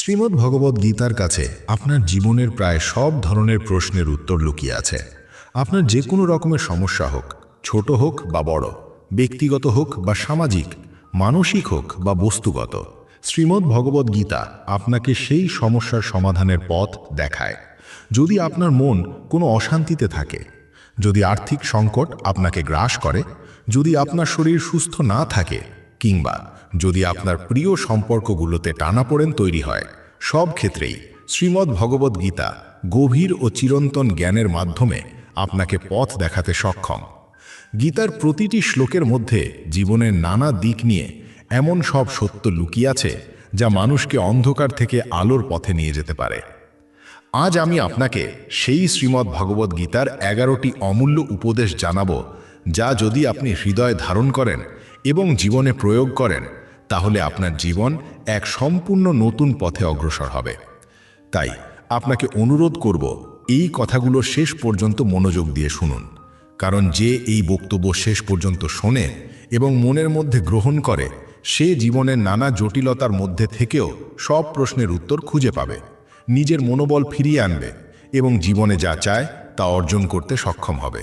শ্রীমদ্ ভগবদ্ গীতার কাছে আপনার জীবনের প্রায় সব ধরনের প্রশ্নের উত্তর লুকিয়ে আছে। আপনার যে কোনো রকমের সমস্যা হোক, ছোট হোক বা বড়, ব্যক্তিগত হোক বা সামাজিক, মানসিক হোক বা বস্তুগত, শ্রীমদ্ ভগবদ্ গীতা আপনাকে সেই সমস্যার সমাধানের পথ দেখায়। যদি আপনার মন কোনো অশান্তিতে থাকে, যদি আর্থিক সংকট আপনাকে গ্রাস করে, যদি আপনার শরীর সুস্থ না থাকে কিংবা যদি আপনার প্রিয় সম্পর্কগুলোতে টানাপোড়েন তৈরি হয়। সব ক্ষেত্রেই শ্রীমদ্ ভগবদ্ গীতা গভীর ও চিরন্তন জ্ঞানের মাধ্যমে আপনাকে পথ দেখাতে সক্ষম। গীতার প্রতিটি শ্লোকের মধ্যে জীবনের নানা দিক নিয়ে এমন সব সত্য লুকিয়ে আছে যা মানুষকে অন্ধকার থেকে আলোর পথে নিয়ে যেতে পারে। আজ আমি আপনাকে সেই শ্রীমদ্ ভগবদ্ গীতার এগারোটি অমূল্য উপদেশ জানাব যা যদি আপনি হৃদয় ধারণ করেন এবং জীবনে প্রয়োগ করেন তাহলে আপনার জীবন এক সম্পূর্ণ নতুন পথে অগ্রসর হবে। তাই আপনাকে অনুরোধ করব, এই কথাগুলো শেষ পর্যন্ত মনোযোগ দিয়ে শুনুন। কারণ যে এই বক্তব্য শেষ পর্যন্ত শোনে এবং মনের মধ্যে গ্রহণ করে, সে জীবনের নানা জটিলতার মধ্যে থেকেও সব প্রশ্নের উত্তর খুঁজে পাবে, নিজের মনোবল ফিরিয়ে আনবে এবং জীবনে যা চায় তা অর্জন করতে সক্ষম হবে।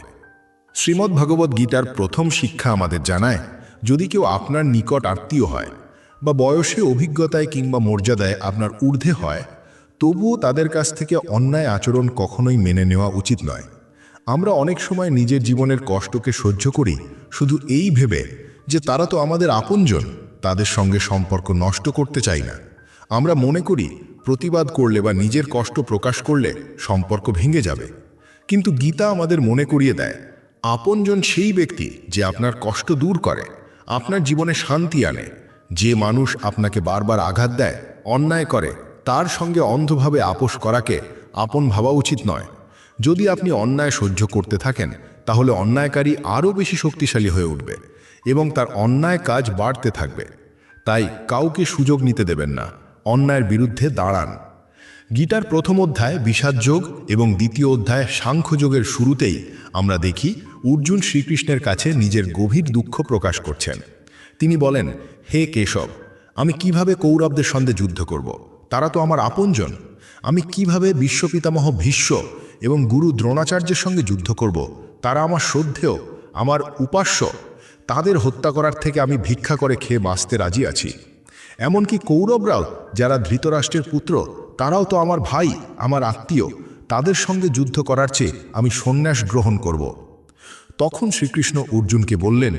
শ্রীমদ্ ভগবদ্ গীতার প্রথম শিক্ষা আমাদের জানায়, যদি কেউ আপনার নিকট আত্মীয় হয় বা বয়সে অভিজ্ঞতায় কিংবা মর্যাদায় আপনার ঊর্ধ্বে হয়, তবুও তাদের কাছ থেকে অন্যায় আচরণ কখনোই মেনে নেওয়া উচিত নয়। আমরা অনেক সময় নিজের জীবনের কষ্টকে সহ্য করি শুধু এই ভেবে যে তারা তো আমাদের আপনজন, তাদের সঙ্গে সম্পর্ক নষ্ট করতে চাই না। আমরা মনে করি প্রতিবাদ করলে বা নিজের কষ্ট প্রকাশ করলে সম্পর্ক ভেঙে যাবে। কিন্তু গীতা আমাদের মনে করিয়ে দেয়, আপনজন সেই ব্যক্তি যে আপনার কষ্ট দূর করে, আপনার জীবনে শান্তি আনে যে মানুষ আপনাকে বারবার আঘাত দেয়, অন্যায় করে, তার সঙ্গে অন্ধভাবে আপোষ করাকে আপন ভাবা উচিত নয়। যদি আপনি অন্যায় সহ্য করতে থাকেন, তাহলে অন্যায়কারী আরও বেশি শক্তিশালী হয়ে উঠবে এবং তার অন্যায় কাজ বাড়তে থাকবে। তাই কাউকে সুযোগ নিতে দেবেন না, অন্যায়ের বিরুদ্ধে দাঁড়ান। গীতার প্রথম অধ্যায় বিষাদযোগ এবং দ্বিতীয় অধ্যায় সাংখ্যযোগের শুরুতেই আমরা দেখি, অর্জুন শ্রীকৃষ্ণের কাছে নিজের গভীর দুঃখ প্রকাশ করছেন। তিনি বলেন হে কেশব, আমি কীভাবে কৌরবদের সঙ্গে যুদ্ধ করব? তারা তো আমার আপনজন। আমি কীভাবে বিশ্বপিতামহ ভীষ্ম এবং গুরু দ্রোণাচার্যের সঙ্গে যুদ্ধ করব? তারা আমার শ্রদ্ধেয়, আমার উপাস্য। তাদের হত্যা করার থেকে আমি ভিক্ষা করে খেয়ে বাঁচতে রাজি আছি। এমনকি কৌরবরাও, যারা ধৃতরাষ্ট্রের পুত্র, তারাও তো আমার ভাই, আমার আত্মীয়। তাদের সঙ্গে যুদ্ধ করার চেয়ে আমি সন্ন্যাস গ্রহণ করব। তখন শ্রীকৃষ্ণ অর্জুনকে বললেন,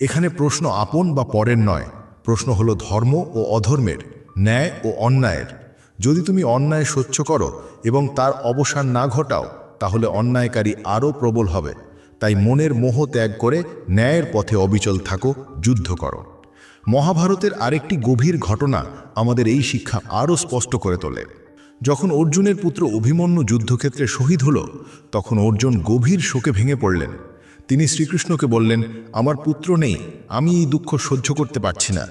এখানে প্রশ্ন আপন বা পরের নয়। প্রশ্ন হলো ধর্ম ও অধর্মের, ন্যায় ও অন্যায়ের। যদি তুমি অন্যায় সহ্য করো এবং তার অবসান না ঘটাও, তাহলে অন্যায়কারী আরও প্রবল হবে। তাই মনের মোহ ত্যাগ করে ন্যায়ের পথে অবিচল থাকো, যুদ্ধ করো। মহাভারতের আরেকটি গভীর ঘটনা আমাদের এই শিক্ষা আরও স্পষ্ট করে তোলে। যখন অর্জুনের পুত্র অভিমন্যু যুদ্ধক্ষেত্রে শহীদ হল, তখন অর্জুন গভীর শোকে ভেঙে পড়লেন। তিনি শ্রীকৃষ্ণকে বললেন, আমার পুত্র নেই, আমি এই দুঃখ সহ্য করতে পারছি না,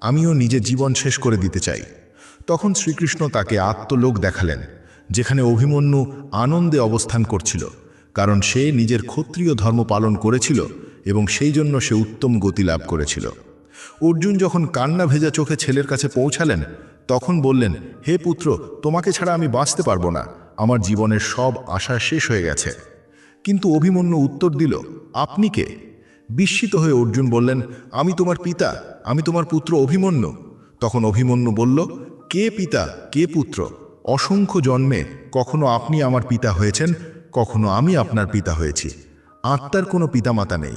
আমিও নিজের জীবন শেষ করে দিতে চাই। তখন শ্রীকৃষ্ণ তাকে আত্মলোক দেখালেন, যেখানে অভিমন্যু আনন্দে অবস্থান করছিল, কারণ সে নিজের ক্ষত্রিয় ধর্ম পালন করেছিল এবং সেই জন্য সে উত্তম গতি লাভ করেছিল। অর্জুন যখন কান্না ভেজা চোখে ছেলের কাছে পৌঁছালেন, তখন বললেন, হে পুত্র, তোমাকে ছাড়া আমি বাঁচতে পারব না, আমার জীবনের সব আশা শেষ হয়ে গেছে। কিন্তু অভিমন্যু উত্তর দিল, আপনি কে? বিস্মিত হয়ে অর্জুন বললেন, আমি তোমার পিতা, আমি তোমার পুত্র অভিমন্যু। তখন অভিমন্যু বলল, কে পিতা, কে পুত্র? অসংখ্য জন্মে কখনো আপনি আমার পিতা হয়েছেন, কখনো আমি আপনার পিতা হয়েছি। আত্মার কোনো পিতামাতা নেই।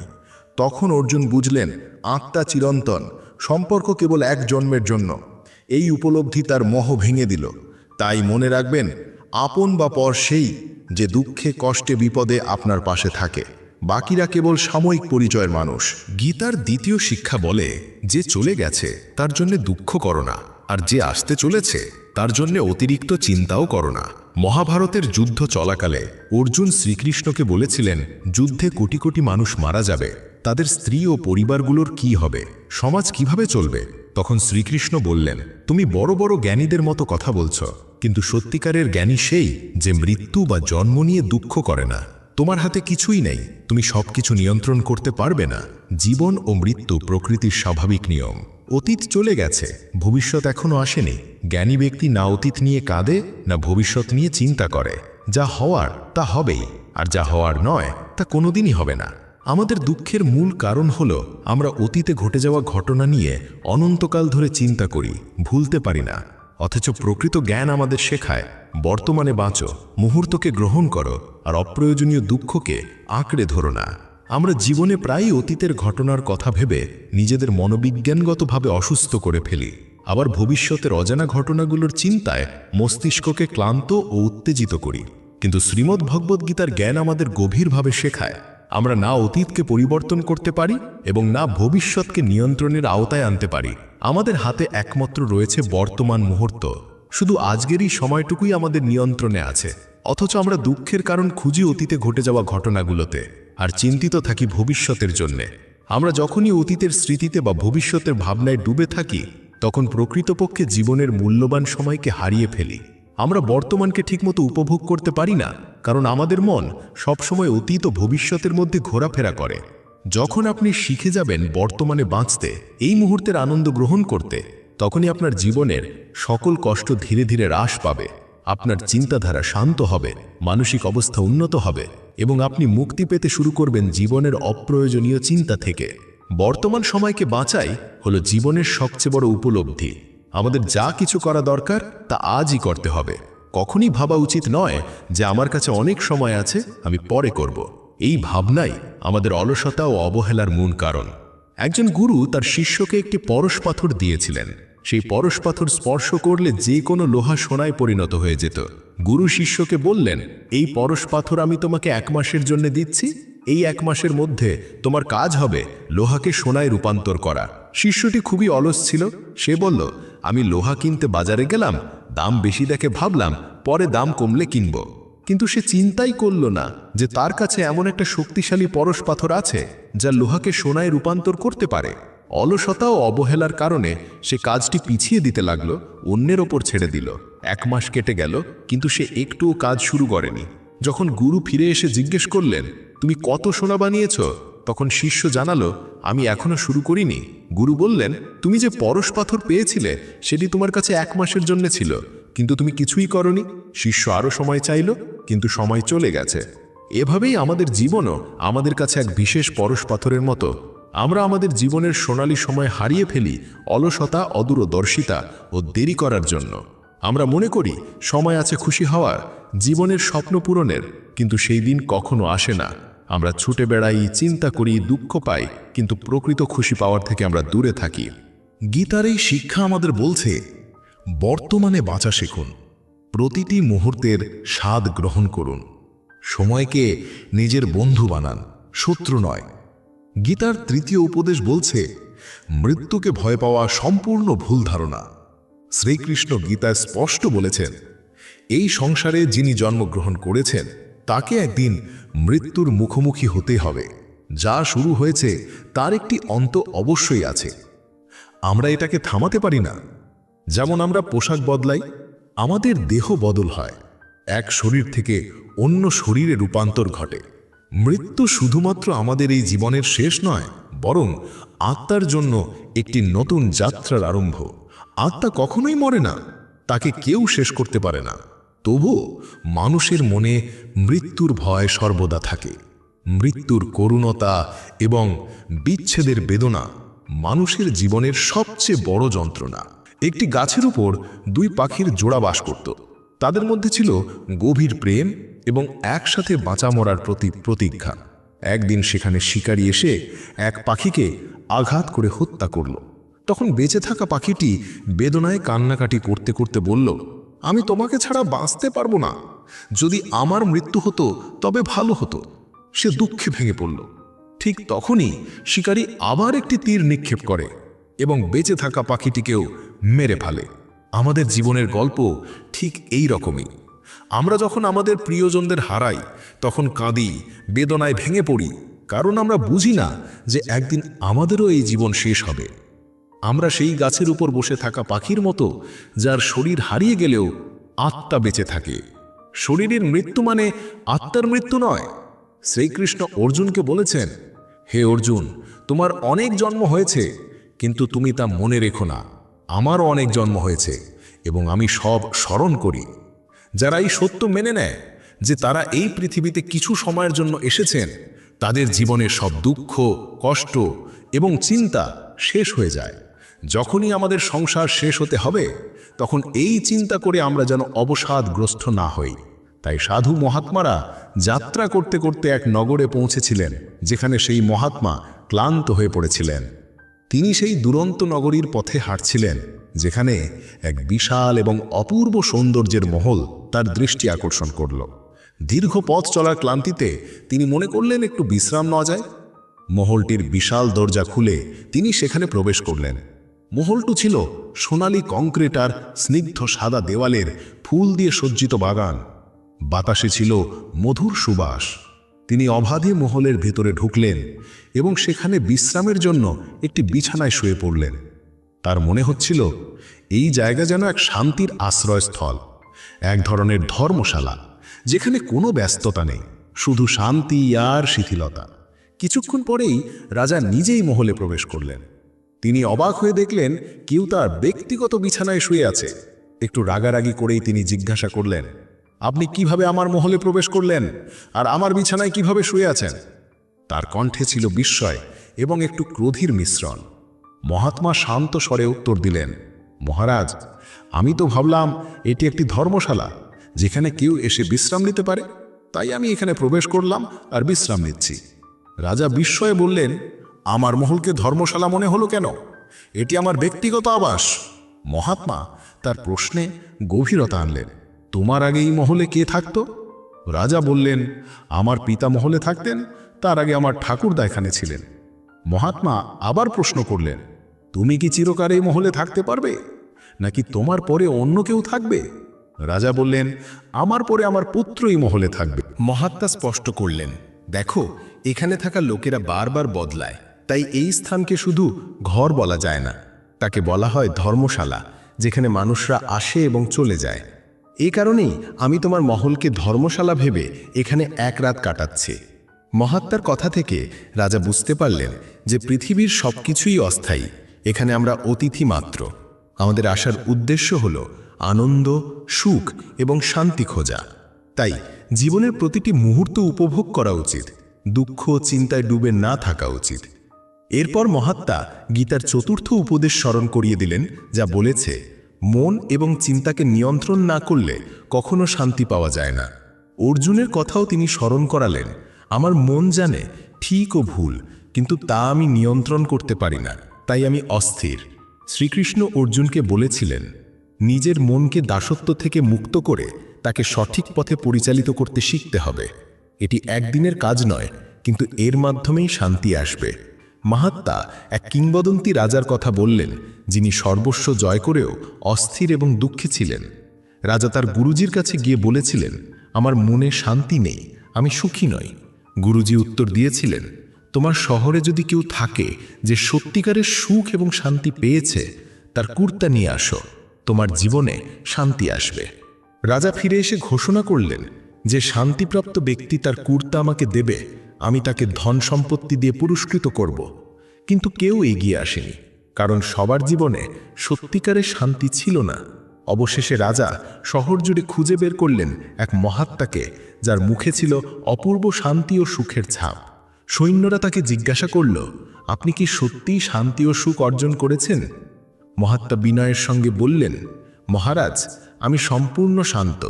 তখন অর্জুন বুঝলেন, আত্মা চিরন্তন, সম্পর্ক কেবল এক জন্মের জন্য। এই উপলব্ধি তার মোহ ভেঙে দিল। তাই মনে রাখবেন আপন বা পর সেই যে দুঃখে, কষ্টে, বিপদে আপনার পাশে থাকে। বাকিরা কেবল সাময়িক পরিচয়ের মানুষ। গীতার দ্বিতীয় শিক্ষা বলে, যে চলে গেছে, তার জন্য দুঃখ করো না। আর যে আসতে চলেছে, তার জন্য অতিরিক্ত চিন্তাও করো না। মহাভারতের যুদ্ধ চলাকালে অর্জুন শ্রীকৃষ্ণকে বলেছিলেন, যুদ্ধে কোটি কোটি মানুষ মারা যাবে। তাদের স্ত্রী ও পরিবারগুলোর কি হবে? সমাজ কীভাবে চলবে? তখন শ্রীকৃষ্ণ বললেন, তুমি বড় বড় জ্ঞানীদের মতো কথা বলছ, কিন্তু সত্যিকারের জ্ঞানী সেই যে মৃত্যু বা জন্ম নিয়ে দুঃখ করে না। তোমার হাতে কিছুই নেই। তুমি সবকিছু নিয়ন্ত্রণ করতে পারবে না। জীবন ও মৃত্যু প্রকৃতির স্বাভাবিক নিয়ম। অতীত চলে গেছে, ভবিষ্যৎ এখনও আসেনি। জ্ঞানী ব্যক্তি না অতীত নিয়ে কাঁদে, না ভবিষ্যৎ নিয়ে চিন্তা করে। যা হওয়ার, তা হবেই, আর যা হওয়ার নয়, তা কোনোদিনই হবে না। আমাদের দুঃখের মূল কারণ হল, আমরা অতীতে ঘটে যাওয়া ঘটনা নিয়ে অনন্তকাল ধরে চিন্তা করি, ভুলতে পারি না। অথচ প্রকৃত জ্ঞান আমাদের শেখায়, বর্তমানে বাঁচো, মুহূর্তকে গ্রহণ করো, আর অপ্রয়োজনীয় দুঃখকে আঁকড়ে ধরো না। আমরা জীবনে প্রায়ই অতীতের ঘটনার কথা ভেবে নিজেদের মনোবিজ্ঞানগতভাবে অসুস্থ করে ফেলি। আবার ভবিষ্যতের অজানা ঘটনাগুলোর চিন্তায় মস্তিষ্ককে ক্লান্ত ও উত্তেজিত করি। কিন্তু শ্রীমদ্ ভগবদ্গীতার জ্ঞান আমাদের গভীরভাবে শেখায়, আমরা না অতীতকে পরিবর্তন করতে পারি এবং না ভবিষ্যৎকে নিয়ন্ত্রণের আওতায় আনতে পারি। আমাদের হাতে একমাত্র রয়েছে বর্তমান মুহূর্ত। শুধু আজকেরই সময়টুকুই আমাদের নিয়ন্ত্রণে আছে। অথচ আমরা দুঃখের কারণ খুঁজি অতীতে ঘটে যাওয়া ঘটনাগুলোতে। আর চিন্তিত থাকি ভবিষ্যতের জন্যে। আমরা যখনই অতীতের স্মৃতিতে বা ভবিষ্যতের ভাবনায় ডুবে থাকি, তখন প্রকৃতপক্ষে জীবনের মূল্যবান সময়কে হারিয়ে ফেলি। আমরা বর্তমানকে ঠিকমতো উপভোগ করতে পারি না, কারণ আমাদের মন সবসময় অতীত ও ভবিষ্যতের মধ্যে ঘোরাফেরা করে। যখন আপনি শিখে যাবেন বর্তমানে বাঁচতে, এই মুহূর্তের আনন্দ গ্রহণ করতে, তখনই আপনার জীবনের সকল কষ্ট ধীরে ধীরে হ্রাস পাবে। আপনার চিন্তাধারা শান্ত হবে, মানসিক অবস্থা উন্নত হবে এবং আপনি মুক্তি পেতে শুরু করবেন জীবনের অপ্রয়োজনীয় চিন্তা থেকে। বর্তমান সময়কে বাঁচাই হলো জীবনের সবচেয়ে বড় উপলব্ধি। আমাদের যা কিছু করা দরকার তা আজই করতে হবে। কখনই ভাবা উচিত নয় যে আমার কাছে অনেক সময় আছে, আমি পরে করব। এই ভাবনাই আমাদের অলসতা ও অবহেলার মূল কারণ। একজন গুরু তার শিষ্যকে একটি পরশ পাথর দিয়েছিলেন। সেই পরশ পাথর স্পর্শ করলে যে কোনো লোহা সোনায় পরিণত হয়ে যেত। গুরু শিষ্যকে বললেন, এই পরশ পাথর আমি তোমাকে এক মাসের জন্য দিচ্ছি। এই এক মাসের মধ্যে তোমার কাজ হবে লোহাকে সোনায় রূপান্তর করা। শিষ্যটি খুবই অলস ছিল। সে বলল, আমি লোহা কিনতে বাজারে গেলাম, দাম বেশি দেখে ভাবলাম, পরে দাম কমলে কিনব। কিন্তু সে চিন্তাই করল না যে তার কাছে এমন একটা শক্তিশালী পরশ পাথর আছে যা লোহাকে সোনায় রূপান্তর করতে পারে। অলসতা ও অবহেলার কারণে সে কাজটি পিছিয়ে দিতে লাগল, অন্যের ওপর ছেড়ে দিল। এক মাস কেটে গেল, কিন্তু সে একটুও কাজ শুরু করেনি। যখন গুরু ফিরে এসে জিজ্ঞেস করলেন, তুমি কত সোনা বানিয়েছ? তখন শিষ্য জানালো, আমি এখনও শুরু করিনি। গুরু বললেন, তুমি যে পরশ পাথর পেয়েছিলে, সেটি তোমার কাছে এক মাসের জন্য ছিল, কিন্তু তুমি কিছুই করনি। শিষ্য আরও সময় চাইল, কিন্তু সময় চলে গেছে। এভাবেই আমাদের জীবনও আমাদের কাছে এক বিশেষ পরশ পাথরের মতো। আমরা আমাদের জীবনের সোনালী সময় হারিয়ে ফেলি অলসতা, অদূরদর্শিতা ও দেরি করার জন্য। আমরা মনে করি, সময় আছে খুশি হওয়ার, জীবনের স্বপ্ন পূরণের, কিন্তু সেই দিন কখনো আসে না। আমরা ছুটে বেড়াই, চিন্তা করি, দুঃখ পাই, কিন্তু প্রকৃত খুশি পাওয়ার থেকে আমরা দূরে থাকি। গীতার এই শিক্ষা আমাদের বলছে, বর্তমানে বাঁচা শিখুন। প্রতিটি মুহূর্তের স্বাদ গ্রহণ করুন। সময়কে নিজের বন্ধু বানান, শত্রু নয়। গীতার তৃতীয় উপদেশ বলছে, মৃত্যুকে ভয় পাওয়া সম্পূর্ণ ভুল ধারণা। শ্রীকৃষ্ণ গীতায় স্পষ্ট বলেছেন, এই সংসারে যিনি জন্মগ্রহণ করেছেন, তাকে একদিন মৃত্যুর মুখোমুখি হতে হবে। যা শুরু হয়েছে, তার একটি অন্ত অবশ্যই আছে। আমরা এটাকে থামাতে পারি না। যেমন আমরা পোশাক বদলাই, আমাদের দেহ বদল হয়। এক শরীর থেকে অন্য শরীরে রূপান্তর ঘটে। মৃত্যু শুধুমাত্র আমাদের এই জীবনের শেষ নয়, বরং আত্মার জন্য একটি নতুন যাত্রার আরম্ভ। আত্মা কখনোই মরে না, তাকে কেউ শেষ করতে পারে না। তবুও মানুষের মনে মৃত্যুর ভয় সর্বদা থাকে। মৃত্যুর করুণতা এবং বিচ্ছেদের বেদনা মানুষের জীবনের সবচেয়ে বড় যন্ত্রণা। একটি গাছের উপর দুই পাখির জোড়া বাস করত। তাদের মধ্যে ছিল গভীর প্রেম এবং একসাথে বাঁচা মরার প্রতি প্রতিজ্ঞা। একদিন সেখানে শিকারী এসে এক পাখিকে আঘাত করে হত্যা করল। তখন বেঁচে থাকা পাখিটি বেদনায় কান্নাকাটি করতে করতে বলল, আমি তোমাকে ছাড়া বাঁচতে পারব না। যদি আমার মৃত্যু হতো, তবে ভালো হতো। সে দুঃখে ভেঙে পড়ল। ঠিক তখনই শিকারী আবার একটি তীর নিক্ষেপ করে এবং বেঁচে থাকা পাখিটিকেও মেরে ফেলে। আমাদের জীবনের গল্প ঠিক এই রকমই। আমরা যখন আমাদের প্রিয়জনদের হারাই, তখন কাঁদি, বেদনায় ভেঙে পড়ি। কারণ আমরা বুঝি না যে একদিন আমাদেরও এই জীবন শেষ হবে। আমরা সেই গাছের উপর বসে থাকা পাখির মতো, যার শরীর হারিয়ে গেলেও আত্মা বেঁচে থাকে। শরীরের মৃত্যু মানে আত্মার মৃত্যু নয়। শ্রীকৃষ্ণ অর্জুনকে বলেছেন, হে অর্জুন, তোমার অনেক জন্ম হয়েছে, কিন্তু তুমি তা মনে রেখো না। আমারও অনেক জন্ম হয়েছে, এবং আমি সব স্মরণ করি। যারা এই সত্য মেনে নেয় যে তারা এই পৃথিবীতে কিছু সময়ের জন্য এসেছেন, তাদের জীবনের সব দুঃখ, কষ্ট এবং চিন্তা শেষ হয়ে যায়। যখনই আমাদের সংসার শেষ হতে হবে, তখন এই চিন্তা করে আমরা যেন অবসাদগ্রস্ত না হই। তাই সাধু মহাত্মারা যাত্রা করতে করতে এক নগরে পৌঁছেছিলেন, যেখানে সেই মহাত্মা ক্লান্ত হয়ে পড়েছিলেন। তিনি সেই দুরন্ত নগরীর পথে হাঁটছিলেন, যেখানে এক বিশাল এবং অপূর্ব সৌন্দর্যের মহল তার দৃষ্টি আকর্ষণ করল। দীর্ঘ পথ চলার ক্লান্তিতে তিনি মনে করলেন একটু বিশ্রাম নেওয়া যায়। মহলটির বিশাল দরজা খুলে তিনি সেখানে প্রবেশ করলেন। মহলটু ছিল সোনালি কংক্রিট আর স্নিগ্ধ সাদা দেওয়ালের ফুল দিয়ে সজ্জিত বাগান। বাতাসে ছিল মধুর সুবাস। তিনি অবাধে মহলের ভেতরে ঢুকলেন এবং সেখানে বিশ্রামের জন্য একটি বিছানায় শুয়ে পড়লেন। তার মনে হচ্ছিল, এই জায়গা যেন এক শান্তির আশ্রয়স্থল, এক ধরনের ধর্মশালা, যেখানে কোনো ব্যস্ততা নেই, শুধু শান্তি আর শিথিলতা। কিছুক্ষণ পরেই রাজা নিজেই মহলে প্রবেশ করলেন। তিনি অবাক হয়ে দেখলেন, কেউ তার ব্যক্তিগত বিছানায় শুয়ে আছে। একটু রাগারাগি করেই তিনি জিজ্ঞাসা করলেন আপনি কীভাবে আমার মহলে প্রবেশ করলেন? আর আমার বিছানায় কীভাবে শুয়ে আছেন? তার কণ্ঠে ছিল বিস্ময় এবং একটু ক্রোধীর মিশ্রণ। মহাত্মা শান্ত স্বরে উত্তর দিলেন, মহারাজ, আমি তো ভাবলাম এটি একটি ধর্মশালা, যেখানে কেউ এসে বিশ্রাম নিতে পারে। তাই আমি এখানে প্রবেশ করলাম আর বিশ্রাম নিচ্ছি। রাজা বিস্ময়ে বললেন, আমার মহলকে ধর্মশালা মনে হলো কেন? এটি আমার ব্যক্তিগত আবাস। মহাত্মা তার প্রশ্নে গভীরতা আনলেন। তোমার আগে এই মহলে কে থাকতো? রাজা বললেন, আমার পিতা মহলে থাকতেন, তার আগে আমার ঠাকুরদা এখানে ছিলেন। মহাত্মা আবার প্রশ্ন করলেন, তুমি কি চিরকার এই মহলে থাকতে পারবে? নাকি তোমার পরে অন্য কেউ থাকবে? রাজা বললেন, আমার পরে আমার পুত্র এই মহলে থাকবে। মহাত্মা স্পষ্ট করলেন, দেখো, এখানে থাকা লোকেরা বারবার বদলায়, তাই এই স্থানকে শুধু ঘর বলা যায় না। তাকে বলা হয় ধর্মশালা, যেখানে মানুষরা আসে এবং চলে যায়। এই কারণেই আমি তোমার মহলকে ধর্মশালা ভেবে এখানে এক রাত কাটাচ্ছি। মহাত্মার কথা থেকে রাজা বুঝতে পারলেন যে পৃথিবীর সব কিছুই অস্থায়ী, এখানে আমরা অতিথি মাত্র। আমাদের আসার উদ্দেশ্য হল আনন্দ, সুখ এবং শান্তি খোঁজা। তাই জীবনের প্রতিটি মুহূর্ত উপভোগ করা উচিত, দুঃখ চিন্তায় ডুবে না থাকা উচিত। এরপর মহাত্মা গীতার চতুর্থ উপদেশ স্মরণ করিয়ে দিলেন, যা বলেছে মন এবং চিন্তাকে নিয়ন্ত্রণ না করলে কখনো শান্তি পাওয়া যায় না। অর্জুনের কথাও তিনি স্মরণ করালেন, আমার মন জানে ঠিক ও ভুল, কিন্তু তা আমি নিয়ন্ত্রণ করতে পারি না, তাই আমি অস্থির। শ্রীকৃষ্ণ অর্জুনকে বলেছিলেন, নিজের মনকে দাসত্ব থেকে মুক্ত করে তাকে সঠিক পথে পরিচালিত করতে শিখতে হবে। এটি একদিনের কাজ নয়, কিন্তু এর মাধ্যমেই শান্তি আসবে। মাহাত্মা এক কিংবদন্তি রাজার কথা বললেন, যিনি সর্বস্ব জয় করেও অস্থির এবং দুঃখী ছিলেন। রাজা তার গুরুজির কাছে গিয়ে বলেছিলেন, আমার মনে শান্তি নেই, আমি সুখী নই। গুরুজি উত্তর দিয়েছিলেন, তোমার শহরে যদি কেউ থাকে যে সত্যিকারের সুখ এবং শান্তি পেয়েছে, তার কুর্তা নিয়ে আসো, তোমার জীবনে শান্তি আসবে। রাজা ফিরে এসে ঘোষণা করলেন, যে শান্তিপ্রাপ্ত ব্যক্তি তার কুর্তা আমাকে দেবে আমি তাকে ধন সম্পত্তি দিয়ে পুরস্কৃত করব। কিন্তু কেউ এগিয়ে আসেনি, কারণ সবার জীবনে সত্যিকারের শান্তি ছিল না। অবশেষে রাজা শহর জুড়ে খুঁজে বের করলেন এক মহাত্মাকে, যার মুখে ছিল অপূর্ব শান্তি ও সুখের ছাপ। সৈন্যরা তাকে জিজ্ঞাসা করল, আপনি কি সত্যিই শান্তি ও সুখ অর্জন করেছেন? মহাত্মা বিনয়ের সঙ্গে বললেন, মহারাজ, আমি সম্পূর্ণ শান্ত।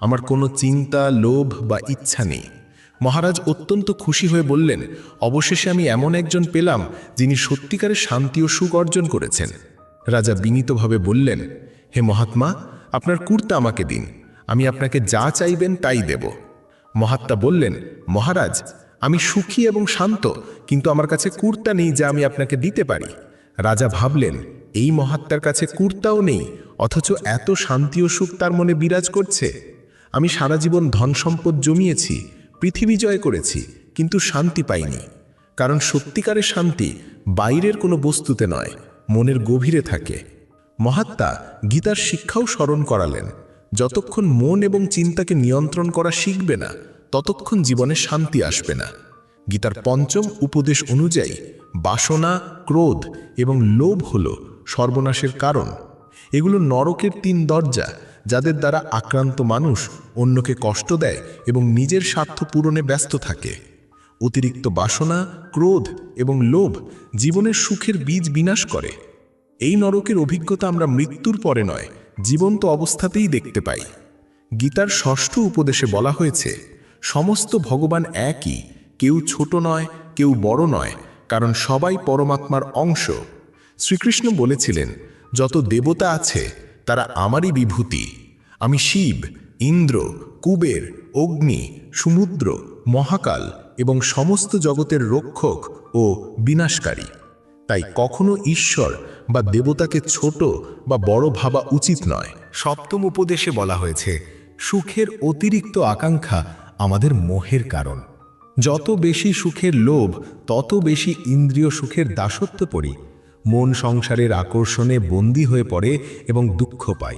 আমার কোনো চিন্তা, লোভ বা ইচ্ছা নেই। মহারাজ অত্যন্ত খুশি হয়ে বললেন, অবশেষে আমি এমন একজন পেলাম যিনি সত্যিকারের শান্তি ও সুখ অর্জন করেছেন। রাজা বিনীতভাবে বললেন, হে মহাত্মা, আপনার কুর্তা আমাকে দিন, আমি আপনাকে যা চাইবেন তাই দেব। মহাত্মা বললেন, মহারাজ, আমি সুখী এবং শান্ত, কিন্তু আমার কাছে কুর্তা নেই যা আমি আপনাকে দিতে পারি। রাজা ভাবলেন, এই মহাত্মার কাছে কুর্তাও নেই, অথচ এত শান্তি ও সুখ তার মনে বিরাজ করছে। আমি সারা জীবন ধন সম্পদ জমিয়েছি পৃথিবী জয় করেছি, কিন্তু শান্তি পাইনি। কারণ সত্যিকারের শান্তি বাইরের কোনো বস্তুতে নয়, মনের গভীরে থাকে। মহাত্মা গীতার শিক্ষাও স্মরণ করালেন, যতক্ষণ মন এবং চিন্তাকে নিয়ন্ত্রণ করা শিখবে না, ততক্ষণ জীবনে শান্তি আসবে না। গীতার পঞ্চম উপদেশ অনুযায়ী বাসনা, ক্রোধ এবং লোভ হল সর্বনাশের কারণ। এগুলো নরকের তিন দরজা যাদের দ্বারা আক্রান্ত মানুষ অন্যকে কষ্ট দেয় এবং নিজের স্বার্থ পূরণে ব্যস্ত থাকে। অতিরিক্ত বাসনা, ক্রোধ এবং লোভ জীবনের সুখের বীজ বিনাশ করে। এই নরকের অভিজ্ঞতা আমরা মৃত্যুর পরে নয়, জীবন্ত অবস্থাতেই দেখতে পাই। গীতার ষষ্ঠ উপদেশে বলা হয়েছে, সমস্ত ভগবান একই, কেউ ছোট নয়, কেউ বড় নয়, কারণ সবাই পরমাত্মার অংশ। শ্রীকৃষ্ণ বলেছিলেন, যত দেবতা আছে তারা আমারই বিভূতি। আমি শিব, ইন্দ্র, কুবের, অগ্নি, সমুদ্র, মহাকাল এবং সমস্ত জগতের রক্ষক ও বিনাশকারী। তাই কখনো ঈশ্বর বা দেবতাকে ছোট বা বড় ভাবা উচিত নয়। সপ্তম উপদেশে বলা হয়েছে, সুখের অতিরিক্ত আকাঙ্ক্ষা আমাদের মোহের কারণ। যত বেশি সুখের লোভ, তত বেশি ইন্দ্রিয় সুখের দাসত্ব পড়ি। মন সংসারের আকর্ষণে বন্দী হয়ে পড়ে এবং দুঃখ পায়।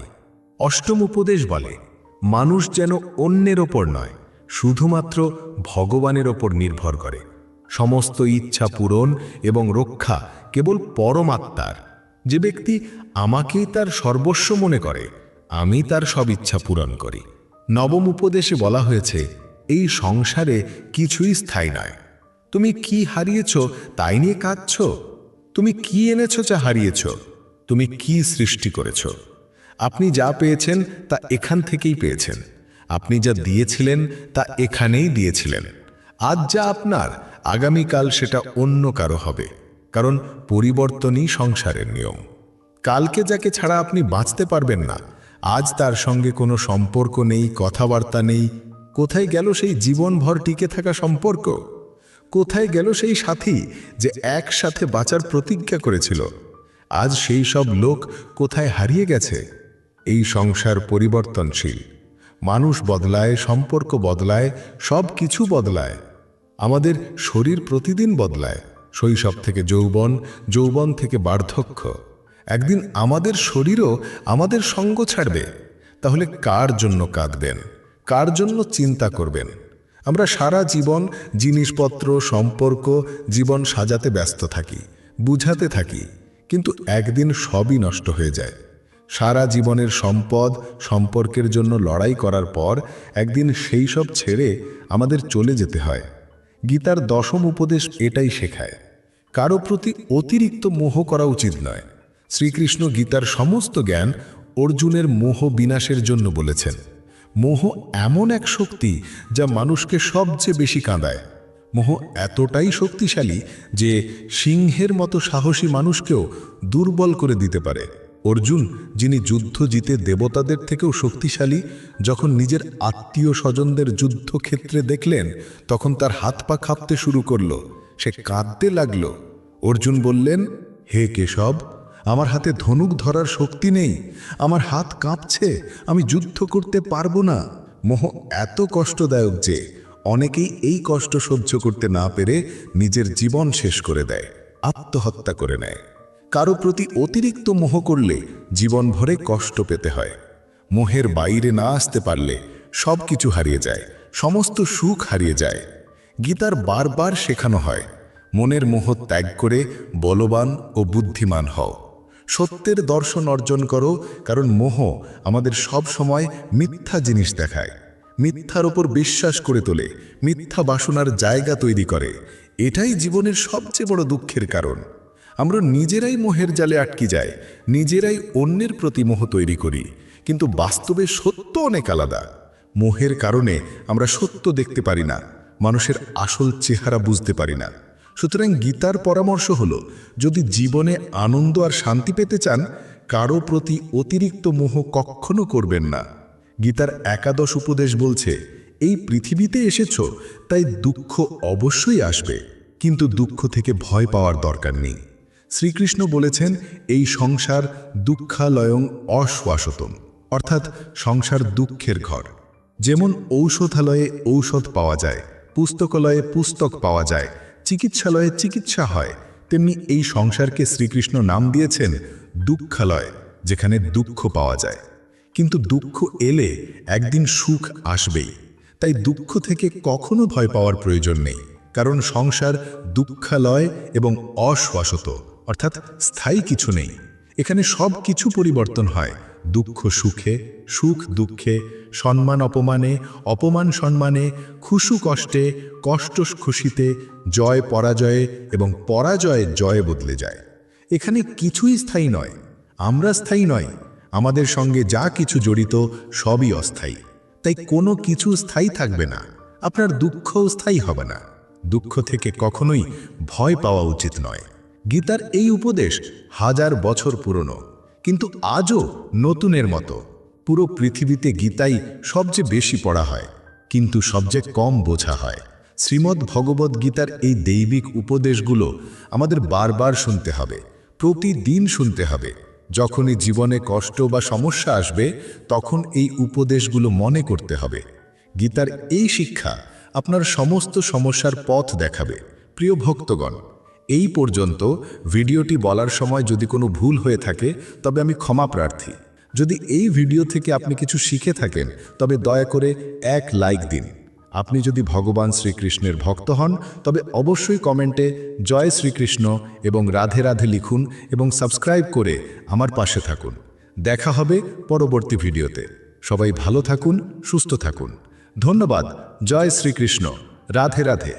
অষ্টম উপদেশ বলে, মানুষ যেন অন্যের ওপর নয়, শুধুমাত্র ভগবানের ওপর নির্ভর করে। সমস্ত ইচ্ছা পূরণ এবং রক্ষা কেবল পরমাত্মার। যে ব্যক্তি আমাকেই তার সর্বস্ব মনে করে, আমি তার সব ইচ্ছা পূরণ করি। নবম উপদেশে বলা হয়েছে, এই সংসারে কিছুই স্থায়ী নয়। তুমি কি হারিয়েছ, তাই নিয়ে কাঁদছ? তুমি কি এনেছ যা হারিয়েছ? তুমি কি সৃষ্টি করেছ? আপনি যা পেয়েছেন তা এখান থেকেই পেয়েছেন। আপনি যা দিয়েছিলেন তা এখানেই দিয়েছিলেন। আজ যা আপনার, আগামীকাল সেটা অন্য কারও হবে, কারণ পরিবর্তনই সংসারের নিয়ম। কালকে যাকে ছাড়া আপনি বাঁচতে পারবেন না, আজ তার সঙ্গে কোনো সম্পর্ক নেই, কথাবার্তা নেই, কোথায় গেল সেই জীবনভর টিকে থাকা সম্পর্ক? কোথায় গেল সেই সাথী যে একসাথে বাঁচার প্রতিজ্ঞা করেছিল? আজ সেই সব লোক কোথায় হারিয়ে গেছে? এই সংসার পরিবর্তনশীল। মানুষ বদলায়, সম্পর্ক বদলায়, সব কিছু বদলায়। আমাদের শরীর প্রতিদিন বদলায়। শৈশব থেকে যৌবন যৌবন থেকে বার্ধক্য। একদিন আমাদের শরীরও আমাদের সঙ্গ ছাড়বে। তাহলে কার জন্য কাঁদবেন? কার জন্য চিন্তা করবেন? আমরা সারা জীবন জিনিসপত্র, সম্পর্ক, জীবন সাজাতে ব্যস্ত থাকি, বুঝাতে থাকি, কিন্তু একদিন সবই নষ্ট হয়ে যায়। সারা জীবনের সম্পদ, সম্পর্কের জন্য লড়াই করার পর একদিন সেই সব ছেড়ে আমাদের চলে যেতে হয়। গীতার দশম উপদেশ এটাই শেখায়, কারও প্রতি অতিরিক্ত মোহ করা উচিত নয়। শ্রীকৃষ্ণ গীতার সমস্ত জ্ঞান অর্জুনের মোহ বিনাশের জন্য বলেছেন। মোহ এমন এক শক্তি যা মানুষকে সবচেয়ে বেশি কাঁদায়। মোহ এতটাই শক্তিশালী যে সিংহের মতো সাহসী মানুষকেও দুর্বল করে দিতে পারে। অর্জুন, যিনি যুদ্ধ জিতে দেবতাদের থেকেও শক্তিশালী, যখন নিজের আত্মীয় স্বজনদের যুদ্ধক্ষেত্রে দেখলেন, তখন তার হাত পা খাপতে শুরু করল। সে কাঁদতে লাগল। অর্জুন বললেন, হে কেশব আমার হাতে ধনুক ধরার শক্তি নেই, আমার হাত কাঁপছে, আমি যুদ্ধ করতে পারব না। মোহ এত কষ্টদায়ক যে অনেকেই এই কষ্ট সহ্য করতে না পেরে নিজের জীবন শেষ করে দেয়, আত্মহত্যা করে নেয়। কারও প্রতি অতিরিক্ত মোহ করলে জীবন ভরে কষ্ট পেতে হয়। মোহের বাইরে না আসতে পারলে সব কিছু হারিয়ে যায়, সমস্ত সুখ হারিয়ে যায়। গীতার বারবার শেখানো হয়, মনের মোহ ত্যাগ করে বলবান ও বুদ্ধিমান হও। সত্যের দর্শন অর্জন করো, কারণ মোহ আমাদের সব সময় মিথ্যা জিনিস দেখায়। মিথ্যার ওপর বিশ্বাস করে তোলে, মিথ্যা বাসনার জায়গা তৈরি করে। এটাই জীবনের সবচেয়ে বড় দুঃখের কারণ। আমরা নিজেরাই মোহের জালে আটকে যাই, নিজেরাই অন্যের প্রতি মোহ তৈরি করি। কিন্তু বাস্তবে সত্য অনেক আলাদা। মোহের কারণে আমরা সত্য দেখতে পারি না, মানুষের আসল চেহারা বুঝতে পারি না। সুতরাং গীতার পরামর্শ হলো, যদি জীবনে আনন্দ আর শান্তি পেতে চান, কারও প্রতি অতিরিক্ত মোহ কখনো করবেন না। গীতার একাদশ উপদেশ বলছে, এই পৃথিবীতে এসেছ, তাই দুঃখ অবশ্যই আসবে, কিন্তু দুঃখ থেকে ভয় পাওয়ার দরকার নেই। শ্রীকৃষ্ণ বলেছেন, এই সংসার দুঃখালয়ং অশ্বাসতম, অর্থাৎ সংসার দুঃখের ঘর। যেমন ঔষধালয়ে ঔষধ পাওয়া যায়, পুস্তকালয়ে পুস্তক পাওয়া যায় চিকিৎসালয়ে চিকিৎসা হয়। তেমনি এই সংসারকে শ্রীকৃষ্ণ নাম দিয়েছেন দুঃখালয়, যেখানে দুঃখ পাওয়া যায়। কিন্তু দুঃখ এলে একদিন সুখ আসবেই। তাই দুঃখ থেকে কখনো ভয় পাওয়ার প্রয়োজন নেই। কারণ সংসার দুঃখালয় এবং অশ্বাসত, অর্থাৎ স্থায়ী কিছু নেই। এখানে সব কিছু পরিবর্তন হয়। দুঃখ সুখে, সুখ দুঃখে, সম্মান অপমানে, অপমান সম্মানে, খুশু কষ্টে, কষ্ট খুশিতে, জয় পরাজয়ে এবং পরাজয়ে জয়ে বদলে যায়। এখানে কিছুই স্থায়ী নয়, আমরা স্থায়ী নয় আমাদের সঙ্গে যা কিছু জড়িত সবই অস্থায়ী। তাই কোনো কিছু স্থায়ী থাকবে না, আপনার দুঃখও স্থায়ী হবে না। দুঃখ থেকে কখনোই ভয় পাওয়া উচিত নয়। গীতার এই উপদেশ হাজার বছর পুরনো। কিন্তু আজও নতুনের মতো। পুরো পৃথিবীতে গীতাই সবচেয়ে বেশি পড়া হয়, কিন্তু সবচেয়ে কম বোঝা হয়। শ্রীমদ্ ভগবদ্ গীতার এই দৈবিক উপদেশগুলো আমাদের বারবার শুনতে হবে, প্রতিদিন শুনতে হবে। যখনই জীবনে কষ্ট বা সমস্যা আসবে, তখন এই উপদেশগুলো মনে করতে হবে। গীতার এই শিক্ষা আপনার সমস্ত সমস্যার পথ দেখাবে। প্রিয় ভক্তগণ এই পর্যন্ত ভিডিওটি বলার সময় যদি কোনো ভুল হয়ে থাকে, তবে আমি ক্ষমা প্রার্থী। যদি এই ভিডিও থেকে আপনি কিছু শিখে থাকেন, তবে দয়া করে এক লাইক দিন। আপনি যদি ভগবান শ্রীকৃষ্ণের ভক্ত হন, তবে অবশ্যই কমেন্টে জয় শ্রীকৃষ্ণ এবং রাধে রাধে লিখুন এবং সাবস্ক্রাইব করে আমার পাশে থাকুন। দেখা হবে পরবর্তী ভিডিওতে। সবাই ভালো থাকুন, সুস্থ থাকুন। ধন্যবাদ, জয় শ্রীকৃষ্ণ। রাধে রাধে।